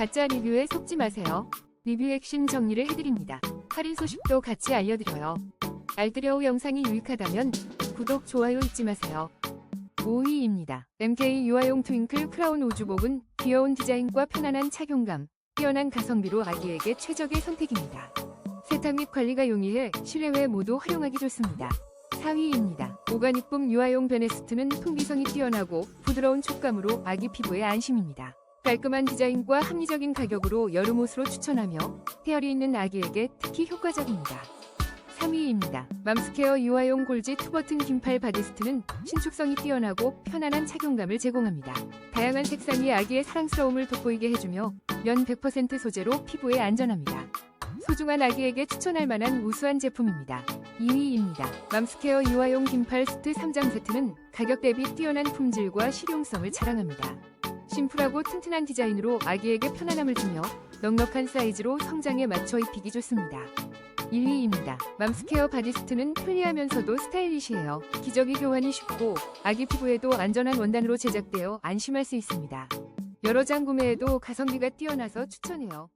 가짜 리뷰에 속지 마세요. 리뷰 핵심 정리를 해드립니다. 할인 소식도 같이 알려드려요. 알뜰여우 영상이 유익하다면 구독, 좋아요 잊지 마세요. 5위입니다. MK 유아용 트윙클 크라운 우주복은 귀여운 디자인과 편안한 착용감, 뛰어난 가성비로 아기에게 최적의 선택입니다. 세탁 및 관리가 용이해 실외외 모두 활용하기 좋습니다. 4위입니다. 오가닉 붐 유아용 베네스트는 통기성이 뛰어나고 부드러운 촉감으로 아기 피부에 안심입니다. 깔끔한 디자인과 합리적인 가격으로 여름 옷으로 추천하며 헤어리 있는 아기에게 특히 효과적입니다. 3위입니다. 맘스케어 유아용 골지 투버튼 긴팔 바디스트는 신축성이 뛰어나고 편안한 착용감을 제공합니다. 다양한 색상이 아기의 사랑스러움을 돋보이게 해주며 면 100% 소재로 피부에 안전합니다. 소중한 아기에게 추천할 만한 우수한 제품입니다. 2위입니다. 맘스케어 유아용 긴팔 스트 3장 세트는 가격 대비 뛰어난 품질과 실용성을 자랑합니다. 심플하고 튼튼한 디자인으로 아기에게 편안함을 주며 넉넉한 사이즈로 성장에 맞춰 입히기 좋습니다. 1위입니다. 맘스케어 바디스트는 편리하면서도 스타일리시해요. 기저귀 교환이 쉽고 아기 피부에도 안전한 원단으로 제작되어 안심할 수 있습니다. 여러 장 구매해도 가성비가 뛰어나서 추천해요.